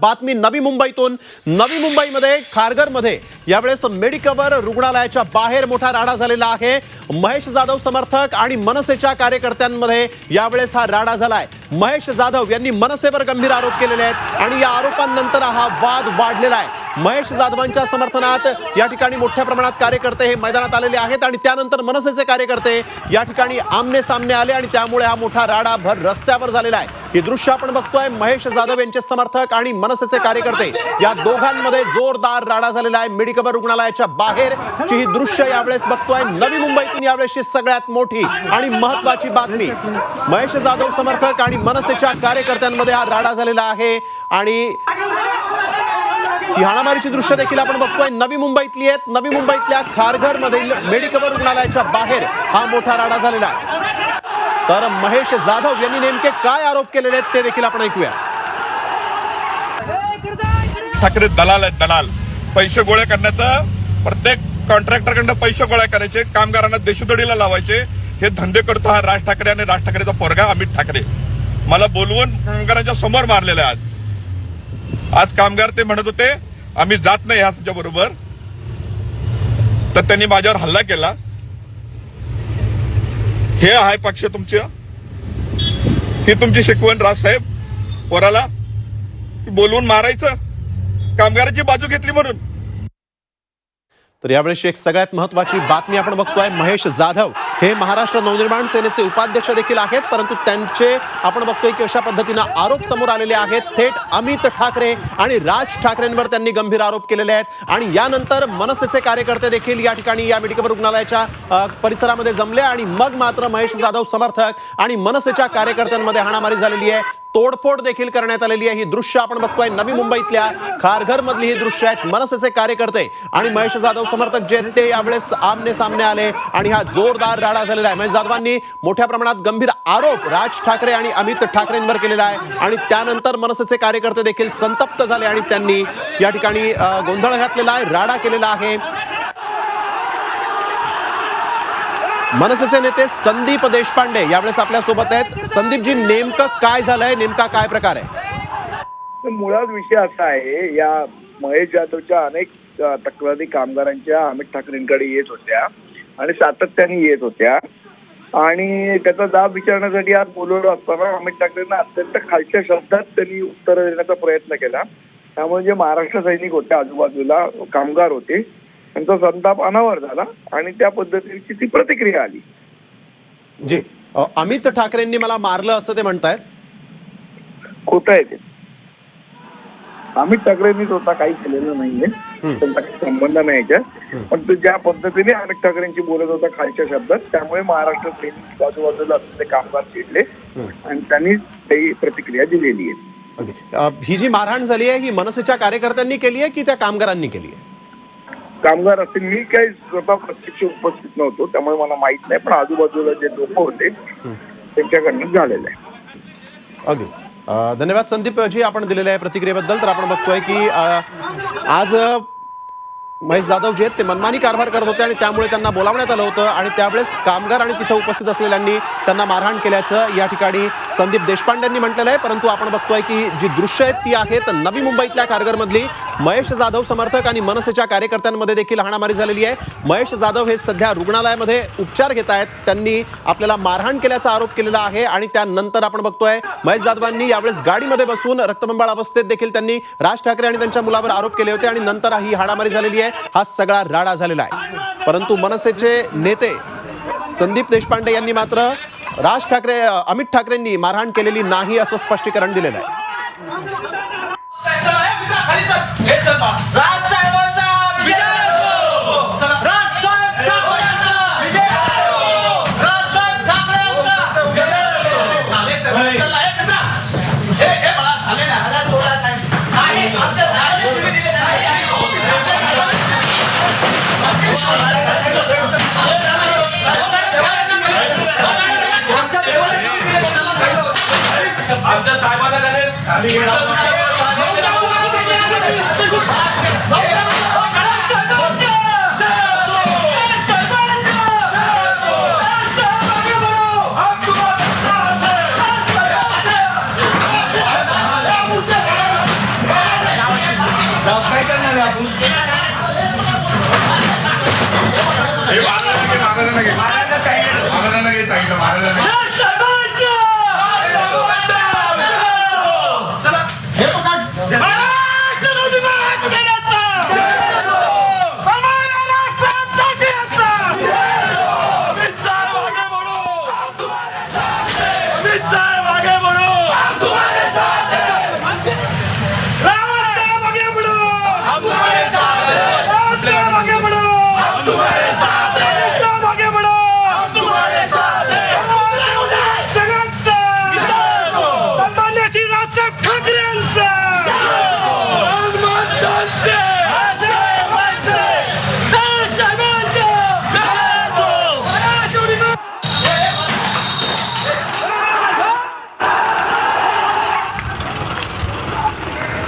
बातमी नवी मुंबईतून. नवी मुंबईमध्ये खारघरमध्ये यावेळेस मेडिकवर रुग्णालयाच्या बाहेर मोठा राडा झालेला आहे. महेश जाधव समर्थक आणि मनसेच्या कार्यकर्त्यांमध्ये यावेळेस हा राडा झालाय. महेश जाधव यांनी मनसेवर गंभीर आरोप केलेले आहेत आणि या आरोपांनंतर हा वाद वाढलेला आहे. महेश जाधवांच्या समर्थनात या ठिकाणी मोठ्या प्रमाणात कार्यकर्ते हे मैदानात आलेले आहेत आणि त्यानंतर मनसेचे कार्यकर्ते या ठिकाणी आमने सामने आले आणि त्यामुळे हा मोठा राडा भर रस्त्यावर झालेला आहे. हे दृश्य आपण बघतोय. महेश जाधव यांचे समर्थक आणि मनसेचे कार्यकर्ते या दोघांमध्ये जोरदार राडा झालेला आहे. मेडिकवर रुग्णालयाच्या बाहेर ची ही दृश्य यावेळेस बघतोय. नवी मुंबईतून यावेळेसची सगळ्यात मोठी आणि महत्वाची बातमी. महेश जाधव समर्थक आणि मनसेच्या कार्यकर्त्यांमध्ये हा राडा झालेला आहे आणि ही हाणामारीची दृश्य देखील आपण बघतोय. नवी मुंबईतली आहेत. नवी मुंबईतल्या खारघर मधील मेडिकल रुग्णालयाच्या बाहेर हा मोठा राडा झालेला आहे. तर महेश जाधव यांनी नेमके काय आरोप केलेले आहेत ते देखील आपण ऐकूया. ठाकरे दलाल आहेत दलाल. पैसे गोळे करण्याचा प्रत्येक कॉन्ट्रॅक्टरकडनं पैसे गोळा करायचे कामगारांना देशोदडीला लावायचे. हे धंदे करतो हा राज ठाकरे आणि राज ठाकरेचा पोरगा अमित ठाकरे. मला बोलवून कामगारांच्या समोर मारलेले आज. आज कामगार ते म्हणत होते आम्ही जात नाही ह्याच्या बरोबर. तर त्यांनी माझ्यावर हल्ला केला. हे आहे पक्ष तुमचे. ही तुमची शिकवण राजसाहेब पोराला. बोलवून मारायचं. कामगाराची बाजू घेतली म्हणून. तर यावेळेस एक सगळ्यात महत्वाची बातमी आपण बघतोय महेश जाधव. हे महाराष्ट्र नवनिर्माण सेनेचे उपाध्यक्ष देखील आहेत परंतु त्यांचे आपण बघतोय की अशा पद्धतीनं आरोप समोर आलेले आहेत. थेट अमित ठाकरे आणि राज ठाकरेंवर त्यांनी गंभीर आरोप केलेले आहेत. आणि यानंतर मनसेचे कार्यकर्ते देखील या ठिकाणी या मेडिकल रुग्णालयाच्या परिसरामध्ये जमले. आणि मग मात्र महेश जाधव समर्थक आणि मनसेच्या कार्यकर्त्यांमध्ये हाणामारी झालेली आहे. तोडफोड देखील करण्यात आलेली आहे. ही दृश्य आपण बघतोय नवी मुंबईतल्या खारघर मधली ही दृश्य आहेत. मनसेचे कार्यकर्ते आणि महेश जाधव समर्थक जे ते यावेळेस आमने सामने आले आणि हा जोरदार राडा झालेला आहे. महेश जाधवांनी मोठ्या प्रमाणात गंभीर आरोप राज ठाकरे आणि अमित ठाकरेंवर केलेला आहे. आणि त्यानंतर मनसेचे कार्यकर्ते देखील संतप्त झाले आणि त्यांनी या ठिकाणी गोंधळ घातलेला आहे राडा केलेला आहे. मनसेचे नेते संदीप देशपांडे यावेळेस आपल्यासोबत आहेत. संदीपजी नेमकं काय झालंय? नेमका काय प्रकार आहे? मुळात विषय असा आहे या महेश जाधवच्या अनेक तक्रारी कामगारांच्या अमित ठाकरेंकडे येत होत्या आणि सातत्याने येत होत्या. आणि त्याचा जाब विचारण्यासाठी आज बोलवलं असताना अमित ठाकरेंना अत्यंत खालच्या शब्दात त्यांनी उत्तर देण्याचा प्रयत्न केला. त्यामुळे जे महाराष्ट्र सैनिक होते आजूबाजूला कामगार होते त्यांचा संताप अनावर झाला आणि त्या पद्धतीची ती प्रतिक्रिया आली. जी अमित ठाकरेंनी मला मारलं असं ते म्हणतायत? खोटं आहे ते. अमित ठाकरेंनी स्वतः काही केलेलं नाहीये. त्यांचा काही संबंध नाही याच्यात. पण तो ज्या पद्धतीने अमित ठाकरेंची बोलत होता खालच्या शब्दात त्यामुळे महाराष्ट्र सैनिक बाजूबाजूला असलेले कामगार चिडले आणि त्यांनी काही प्रतिक्रिया दिलेली आहे. ही जी मारहाण झाली आहे ही मनसेच्या कार्यकर्त्यांनी केली आहे की त्या कामगारांनी केली आहे? कामगार असतील मी काही स्वतः प्रत्यक्ष उपस्थित नव्हतो त्यामुळे मला माहीत नाही पण आजूबाजूला जे लोक होते त्यांच्याकडनं झालेलं आहे. अगदी. धन्यवाद संदीप जी आपण दिलेल्या आहे प्रतिक्रियेबद्दल. तर आपण बघतोय की आज महेश जाधव जे आहेत ते मनमानी कारभार करत होते आणि त्यामुळे त्यांना बोलावण्यात आलं होतं आणि त्यावेळेस कामगार आणि तिथे उपस्थित असलेल्यांनी त्यांना मारहाण केल्याचं या ठिकाणी संदीप देशपांडेंनी म्हटलेलं आहे. परंतु आपण बघतोय की जी दृश्य आहेत ती आहेत नवी मुंबईतल्या खारघरमधली महेश जाधव समर्थक आणि मनसेच्या कार्यकर्त्यांमध्ये देखील हाणामारी झालेली आहे. महेश जाधव हे सध्या रुग्णालयामध्ये उपचार घेत आहेत. त्यांनी आपल्याला मारहाण केल्याचा आरोप केलेला आहे आणि त्यानंतर आपण बघतोय महेश जाधवांनी यावेळेस गाडीमध्ये बसून रक्तबंबाळ अवस्थेत देखील त्यांनी राज ठाकरे आणि त्यांच्या मुलावर आरोप केले होते आणि नंतर ही हाणामारी झालेली आहे. हा सगळा राडा झालेला आहे. परंतु मनसेचे नेते संदीप देशपांडे यांनी मात्र राज ठाकरे अमित ठाकरेंनी मारहाण केलेली नाही असं स्पष्टीकरण दिलेलं आहे. हो! हो! राजसाहेब ठाकरेंचा. विजय हो! ना. नाही, आमच्या साहेबांनी हे महाराजांना घे साईडला महाराजांना